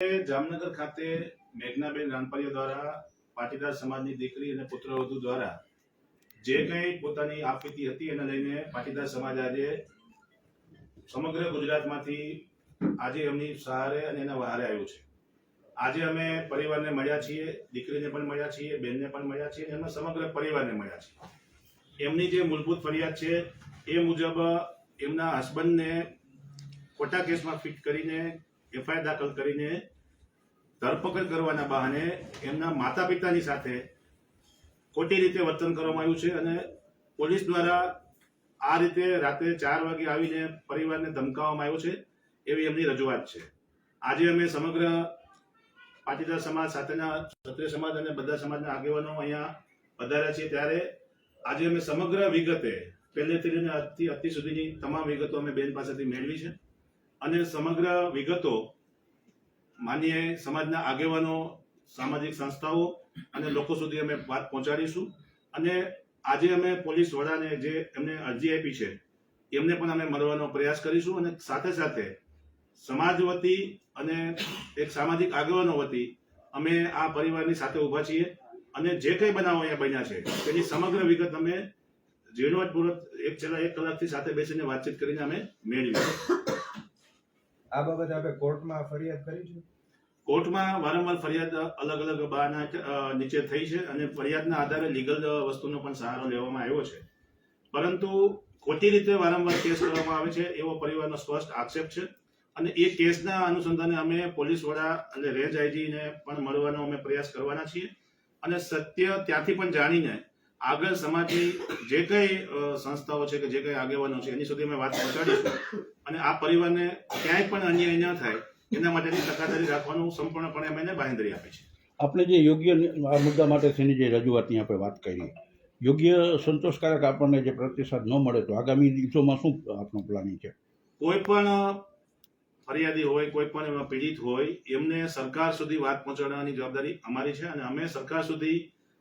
જામનગર ખાતે મેઘનાબેન રાનપરિયા દ્વારા પાટીદાર સમાજની દીકરી અને પુત્રવધુ દ્વારા જે કંઈ પોતાની આપવીતી હતી એને લઈને પાટીદાર સમાજ આજે સમગ્ર ગુજરાતમાંથી આજે એમની સહારે અને એના વહારે આવ્યું છે. આજે અમે પરિવારને મળ્યા છીએ, દીકરીને પણ મળ્યા છીએ, બેનને પણ મળ્યા છીએ એમના સમગ્ર પરિવારને મળ્યા છીએ. એમની જે મૂળભૂત ફરિયાદ છે એ મુજબ એમના હસબન્ડને ખોટા કેસમાં ફિટ કરીને એફઆઈઆર દાખલ કરીને ધરપકડ કરવાના બહાને એમના માતા પિતાની સાથે ખોટી રીતે વર્તન કરવામાં આવ્યું છે અને પોલીસ દ્વારા આ રીતે રાત્રે ચાર વાગે આવીને પરિવારને ધમકાવવામાં આવ્યો છે એવી એમની રજૂઆત છે. આજે અમે સમગ્ર પાટીદાર સમાજ સાથેના ક્ષત્રિય સમાજ અને બધા સમાજના આગેવાનો અહીંયા વધાર્યા છીએ ત્યારે આજે અમે સમગ્ર વિગતે પહેલેથી લઈને અતિ અતિ સુધીની તમામ વિગતો અમે બેન પાસેથી મેળવી છે. અને સમગ્ર વિગતો માન્ય સમાજના આગેવાનો, સામાજિક સંસ્થાઓ અને લોકો સુધી અમે વાત પહોંચાડીશું. અને આજે અમે પોલીસ વડાને જે એમને અરજી આપી છે, એમને પણ અમે મળવાનો પ્રયાસ કરીશું અને સાથે સાથે સમાજ વતી અને એક સામાજિક આગેવાનો વતી અમે આ પરિવારની સાથે ઊભા છીએ અને જે કંઈ બનાવો અહીંયા બન્યા છે, તેની સમગ્ર વિગત અમે ઝીણવટપૂર્વક એક છેલ્લા એક કલાકથી સાથે બેસીને વાતચીત કરીને અમે મેળવી આ બાબતે આપણે કોર્ટમાં ફરિયાદ કરી છે? કોર્ટમાં વારંવાર ફરિયાદ અલગ અલગ બાના નીચે થઈ છે અને ફરિયાદના આધારે લીગલ વસ્તુનો પણ સહારો લેવામાં આવ્યો છે. પરંતુ ખોટી રીતે વારંવાર કેસ કરવામાં આવે છે એવો પરિવારનો સ્પષ્ટ આક્ષેપ છે. અને એ કેસના અનુસંધાને અમે પોલીસ વડા અને રેન્જ આઈજીને પણ મળવાનો અમે પ્રયાસ કરવાના છીએ. અને સત્ય ત્યાંથી પણ જાણીને આગળ સમાજની જે કંઈ સંસ્થાઓ છે કે જે કંઈ આગેવાનો છે એની સુધી અમે વાત પહોંચાડીશું. અને આ પરિવારને ક્યાંય પણ અન્યાય ન થાય એના માટેની તકેદારી રાખવાનું સંપૂર્ણપણે અમે એને બાંહેધરી આપી છે. આપણે જે યોગ્ય આ મુદ્દા માટે થઈને જે રજૂઆતની આપણે વાત કરી યોગ્ય સંતોષકારક આપણને જે પ્રતિસાદ ન મળે તો આગામી દિવસોમાં શું આપણું પ્લાનિંગ છે? કોઈ પણ ફરિયાદી હોય કોઈ પણ એમાં પીડિત હોય એમને સરકાર સુધી વાત પહોંચાડવાની જવાબદારી અમારી છે અને અમે સરકાર સુધી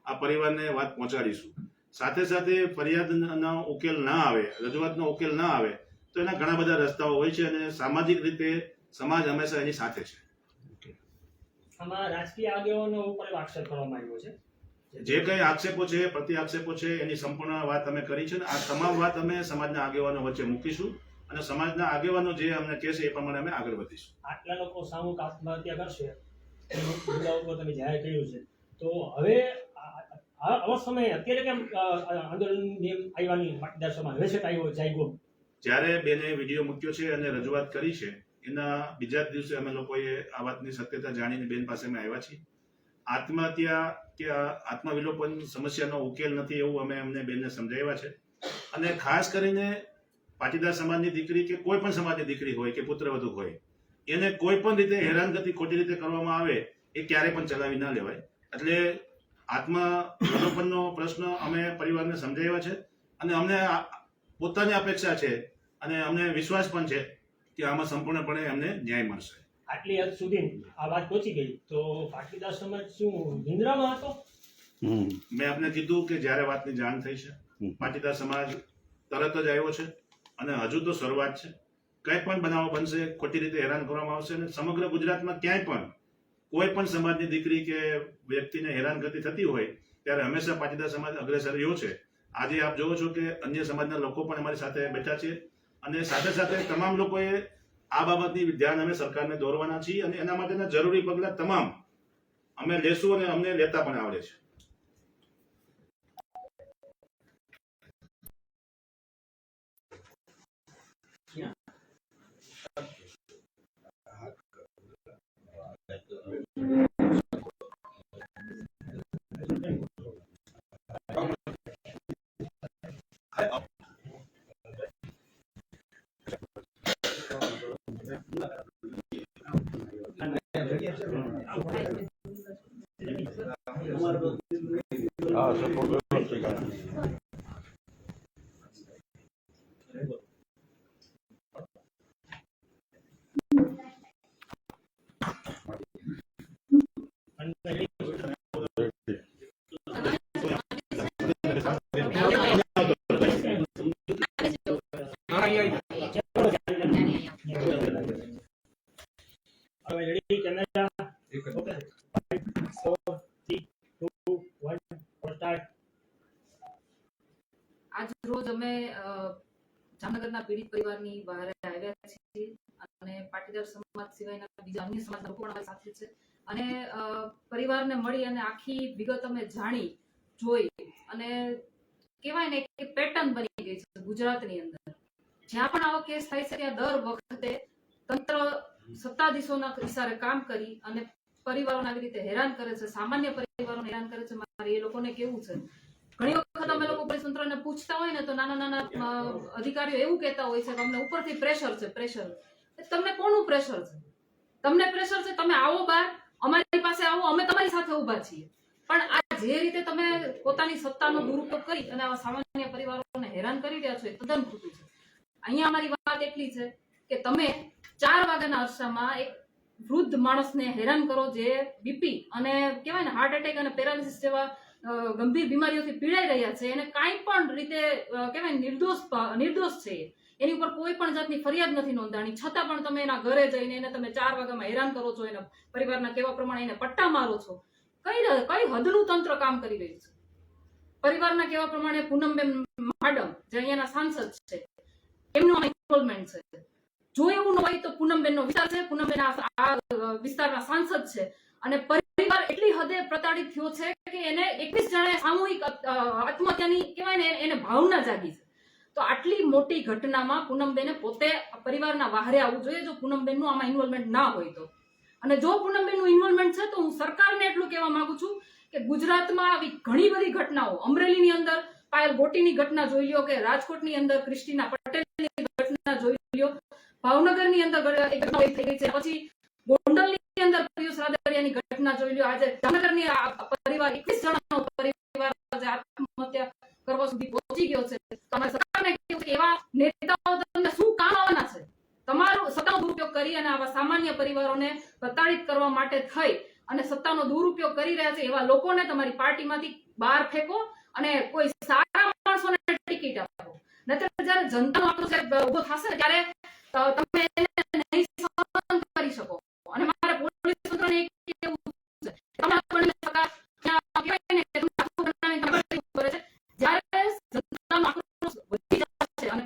આ પરિવારને વાત પહોંચાડીશું. સાથે સાથે ફરિયાદના ઉકેલ ના આવે રજૂઆતનો ઉકેલ ના આવે તો એના ઘણા બધા રસ્તાઓ હોય છે અને સામાજિક રીતે સમાજ હંમેશા એની સાથે છે. આમાં રાજકીય આગેવાનો ઉપર આક્ષેપ કરવામાં આવ્યો છે? જે કંઈ આક્ષેપો છે પ્રતિ આક્ષેપો છે એની સંપૂર્ણ વાત અમે કરી છે અને આ તમામ વાત અમે સમાજના આગેવાનો વચ્ચે મૂકીશું અને સમાજના આગેવાનો જે અમને કહેશે એ પ્રમાણે અમે આગળ વધીશું. આટલા લોકો સામૂહિક આત્મહત્યા કરશે તમે જાહેર કર્યું છે. તો હવે આવા સમયે અત્યારે કેમ આવ્યાની હવે છે આવ્યો જાગ્યો જ્યારે બેને વીડિયો મૂક્યો છે અને રજૂઆત કરી છે, એના બીજા જ દિવસે અમે લોકોએ આ વાતની સત્યતા જાણીને બેન પાસે અમે આવ્યા છીએ. આત્મહત્યા કે આત્મવિલોપન સમસ્યાનો ઉકેલ નથી એવું અમે અમને બેનને સમજાવ્યા છે. અને ખાસ કરીને પાટીદાર સમાજની દીકરી કે કોઈ પણ સમાજની દીકરી હોય કે પુત્રવધુ હોય, એને કોઈ પણ રીતે હેરાનગતિ ખોટી રીતે કરવામાં આવે, એ ક્યારે પણ ચલાવી ના લેવાય. એટલે આત્મવિલોપનનો પ્રશ્ન અમે પરિવારને સમજાવ્યો છે અને અમને પોતાની અપેક્ષા છે અને અમને વિશ્વાસ પણ છે કે આમાં સંપૂર્ણપણે અમને ન્યાય મળશે. આટલી હદ સુધી આ વાત પહોંચી ગઈ. તો પાટીદાર સમાજ શું નિંદ્રામાં હતો? મેં આપને કીધું કે જ્યારે વાતની જાણ થઈ છે પાટીદાર સમાજ તરત જ આવ્યો છે અને હજુ તો શરૂઆત છે. કંઈ પણ બનાવો બનશે ખોટી રીતે હેરાન કરવામાં આવશે અને સમગ્ર ગુજરાતમાં ક્યાંય પણ કોઈ પણ સમાજની દીકરી કે વ્યક્તિને હેરાનગતિ થતી હોય, ત્યારે હંમેશા પાટીદાર સમાજ અગ્રેસર રહ્યો છે. આજે આપ જોવો છો કે અન્ય સમાજના લોકો પણ અમારી સાથે બેઠા છે અને સાથે સાથે તમામ લોકોએ આ બાબતની ધ્યાન અમે સરકારને દોરવાના છીએ અને એના માટેના જરૂરી પગલાં તમામ અમે લેશું અને અમને લેતા પણ આવડે છે હા સપોર્ટ વ્યવસ્થિત આવે. અને હવે રેડી કેમેરા બહાર આવ્યા છીએ અને પાટીદાર સમાજ સિવાયના બીજા અન્ય સમાજના લોકો પણ સાથે છે. અને પરિવારને મળી અને આખી વિગત અમે જાણી, જોઈ અને કહેવાય ને કે પેટર્ન બની ગઈ છે ગુજરાતની અંદર. જ્યાં પણ આવો કેસ થાય છે, ત્યાં દર વખતે તંત્ર સત્તાધીશોના ઇશારે કામ કરી અને પરિવારોને આવી રીતે હેરાન કરે છે, સામાન્ય પરિવારોને હેરાન કરે છે. મારે એ લોકોને કેવું છે ઘણી વખત અમે લોકો પોલીસ તંત્રને પૂછતા હોય ને તો નાના નાના અધિકારીઓ એવું કહેતા હોય છે કે અમને ઉપરથી પ્રેશર છે, પ્રેશર. તમને કોનું પ્રેશર છે? તમને પ્રેશર છે, તમે આવો બહાર, અમારી પાસે આવો, અમે તમારી સાથે ઊભા છીએ. પણ આ જે રીતે તમે પોતાની સત્તાનો દુરુપયોગ કરી અને આવા સામાન્ય પરિવારોને હેરાન કરી રહ્યા છો એ તદ્દન ખોટું છે. અહીંયા અમારી વાત એટલી છે કે તમે ચાર વાગ્યાના અરસામાં એક વૃદ્ધ માણસને હેરાન કરો જે બીપી અને કહેવાય ને હાર્ટ એટેક અને પેરાલિસિસ જેવા ગંભીર બીમારીઓથી પીડાઈ રહ્યા છે એને કાંઈ પણ રીતે કહેવાય નિર્દોષ નિર્દોષ છે એની ઉપર કોઈ પણ જાતની ફરિયાદ નથી નોંધાણી. છતાં પણ તમે એના ઘરે જઈને એને તમે ચાર વાગ્યામાં હેરાન કરો છો, એના પરિવારના કહેવા પ્રમાણે એને પટ્ટા મારો છો. કઈ કઈ હદનું તંત્ર કામ કરી રહ્યું છે? પરિવારના કહેવા પ્રમાણે પૂનમબેન માડમ, જે અહીંયાના સાંસદ છે, એમનું ઇન્વોલ્વમેન્ટ છે. જો એવું ન હોય તો પૂનમબેનનો વિસ્તાર છે. પૂનમબેન આ વિસ્તારના સાંસદ છે અને હદે પ્રતાડિત થયો છે કે એને એકવીસ જણાએ સામૂહિક આત્મહત્યાની કહેવાય ને એને ભાવના જાગી છે. તો આટલી મોટી ઘટનામાં પૂનમબેને પોતે પરિવારના વાહરે આવવું જોઈએ જો પૂનમબેનનું આમાં ઇન્વોલ્વમેન્ટ ના હોય તો. અને જો પૂનમબેનનું ઇન્વોલ્વમેન્ટ છે તો હું સરકારને એટલું કહેવા માંગુ છું કે ગુજરાતમાં આવી ઘણી બધી ઘટનાઓ, અમરેલીની અંદર પાયલ ગોટીની ઘટના જોઈ લો કે રાજકોટની અંદર ક્રિસ્ટીના પટેલની ઘટના જોઈ લો ભાવનગરની અંદર ઘટના થઈ ગઈ છે. પછી ગોંડલની અંદર પિયુષ રાદડિયાની ઘટના જોઈ લો આજે જામનગરની પરિવાર, એકવીસ જણાનો પરિવાર આજે આત્મહત્યા કરવા સુધી પહોંચી ગયો છે. તમારે સરકારને કહ્યું કે એવા નેતાઓ તમને શું કામ આવવાના છે? તમારો સત્તાનો દુરુપયોગ કરી અને આવા સામાન્ય પરિવારોને પ્રતાડિત કરવા માટે થઈ અને સત્તાનો દુરુપયોગ કરી રહ્યા છે, એવા લોકોને તમારી પાર્ટીમાંથી બહાર ફેંકો અને કોઈ સારા માણસોને ટિકિટ આપો. નહીતર જ્યારે જનતાનો આક્રોશ ઊભો થશે, ત્યારે તમે એને નહીં સહન કરી શકો અને મારે પોલીસ તંત્રને એક કહેવું છે તમે આપણને સરકાર ત્યાં કહેવાય ને કે તમને આખું બનાવીને તમે કરી કરે છે જ્યારે જનતાનો આક્રોશ વધી જશે અને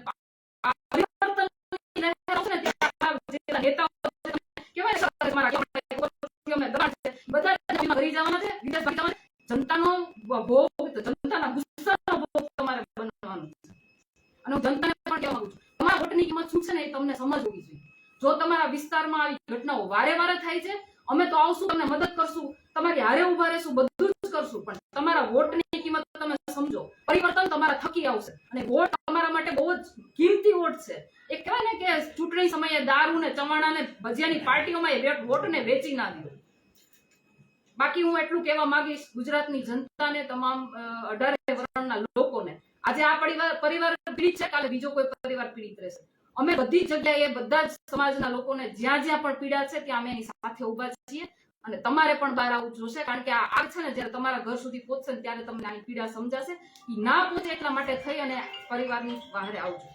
આ પરિવર્તનની લહેર આવશે ને ત્યારે આ જે નેતાઓ છે, કહેવાય ને સરકાર તમારા કહેવાય અમે દબાણ છે બધા જમીનમાં ઘરી જવાના છે વિદેશ ભાગી જવાના છે. જનતાનો ભોગ જનતાના ગુસ્સાનો ભોગ તમારે બનવાનો છે અને જનતાને પણ કહેવા માંગુ છું, તમારા વોટની કિંમત શું છે ને એ તમને સમજ હોવી જોઈએ. જો તમારા વિસ્તારમાં આવી ઘટનાઓ વારે વારે થાય છે, અમે તો આવશું, તમને મદદ કરશું, તમારી હારે ઊભા રહેશું, બધું જ કરશું, પણ તમારા વોટની કિંમત તમે સમજો, પરિવર્તન તમારા થકી આવશે. અને વોટ તમારા માટે બહુ જ કિંમતી વોટ છે. એ કહેવાય ને કે ચૂંટણી સમયે દારૂ ને ચવાણા ને ભજીયાની પાર્ટીઓમાં એ વેટ- વોટને વેચી ના દો. બાકી હું એટલું કહેવા માંગીશ, ગુજરાતની જનતાને તમામ અઢારે વર્ણના લોકોને આજે આ પરિવાર પીડિત છે, કાલે બીજો કોઈ પરિવાર પીડિત રહેશે. અમે બધી જગ્યાએ બધા જ સમાજના લોકોને જ્યાં જ્યાં પણ પીડા છે, ત્યાં અમે એની સાથે ઊભા છીએ અને તમારે પણ બહાર આવું જોશે, કારણ કે આ આગ છે ને, જ્યારે તમારા ઘર સુધી પહોંચશે ત્યારે તમને આની પીડા સમજાશે. એ ના પહોંચે એટલા માટે થઈ અને પરિવારની બહાર આવજો.